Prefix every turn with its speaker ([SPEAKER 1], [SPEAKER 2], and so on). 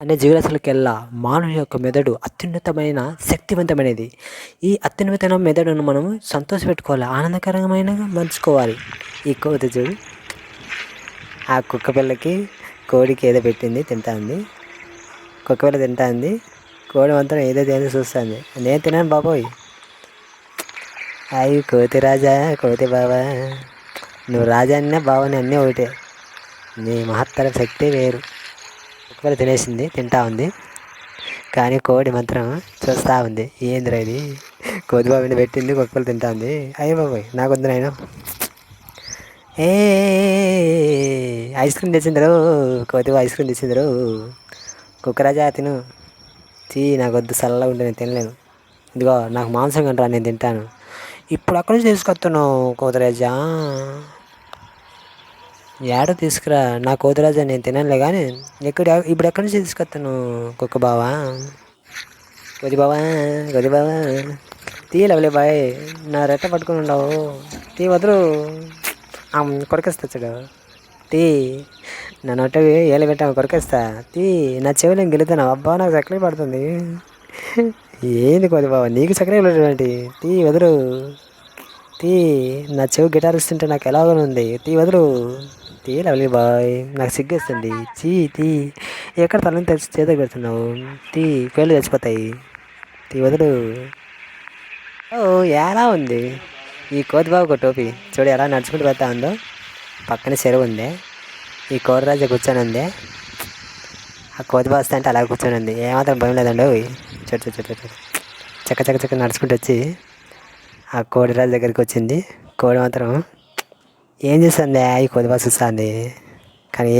[SPEAKER 1] అనే జీవరాశులకెల్లా మానవుని యొక్క మెదడు అత్యున్నతమైన శక్తివంతమైనది. ఈ అత్యున్నతమైన మెదడును మనము సంతోషపెట్టుకోవాలి ఆనందకరమైన మలుచుకోవాలి. ఈ కోతి చూడు. ఆ కుక్క పిల్లకి కోడికి ఏదో పెట్టింది తింటా ఉంది కుక్క పిల్ల తింటా ఉంది కోడి మాత్రం ఏదో తినేది చూస్తుంది. నేను తినాను బాబోయ్. అయ్యి కోతి రాజా కోతి బాబా నువ్వు రాజా అన్నా బావని అన్నీ ఒకటే. నీ మహత్తర శక్తి వేరు. కుక్కలు తినేసింది తింటా ఉంది. కానీ కోడి మాత్రం చూస్తూ ఉంది. ఏందిరా ఇది? కోదిబాబుని పెట్టింది కుక్కలు తింటా ఉంది. అయ్య బాబోయ్ నాకు వద్దు ఏ ఐస్ క్రీమ్ తెచ్చిందరు కోతి ఐస్ క్రీమ్ తెచ్చిందరు కుక్కరాజా తిను. తీ నాకు వద్దు చల్లగా ఉంటే నేను తినలేను. ఇదిగో నాకు మాంసం కంటరా నేను తింటాను. ఇప్పుడు అక్కడి నుంచి తీసుకొస్తున్నావు కోతిరాజా. ఏడ తీసుకురా. నా కోతిరాజా నేను తినలే కానీ ఎక్కడ ఇప్పుడు ఎక్కడి నుంచి తీసుకొస్తాను కుక్క బావా? కొద్ది బావా కొద్ది బావా. తీయలేవలే బాయ్. నా రెట్ట పట్టుకుని ఉండవు. తీ వదరు కొడకేస్తా చూడు తీ. నా నొట్ట ఏళ్ళు పెట్టాము కొరకేస్తా. తీ. నా చెవులు నేను గెలుతాను అబ్బా నాకు చక్కలే పడుతుంది. ఏంది కొద్ది బావా? నీకు చక్కలే పడేటువంటి తీ వదరు తీ. నా చెవి గిటార్ ఇస్తుంటే నాకు ఎలాగో ఉంది. తీ వదరు తీ లవ్లీ బాయ్. నాకు సిగ్గేస్తుంది. చీ తీ. ఎక్కడ తలని తెచ్చి చేత పెడుతున్నావు? తీ పేర్లు చచ్చిపోతాయి. తీ వదులు. ఓ ఎలా ఉంది? ఈ కోతిబాబు ఒక టోపీ. చూడు ఎలా నడుచుకుంటూ పోతా ఉందో. పక్కన చెరువు ఉంది. ఈ కోరరాజు కూర్చొని ఉంది. ఆ కోతి వస్తే అంటే అలా కూర్చొని ఉంది. ఏమాత్రం భయం లేదండి చూడు చూడు చూడు చూడు. చక్క చక్క చక్క నడుచుకుంటూ వచ్చి ఆ కోడిరాజు దగ్గరికి వచ్చింది. కోడి మాత్రం ఏం చేస్తుంది ఈ కోతి బాస్ చూస్తుంది కానీ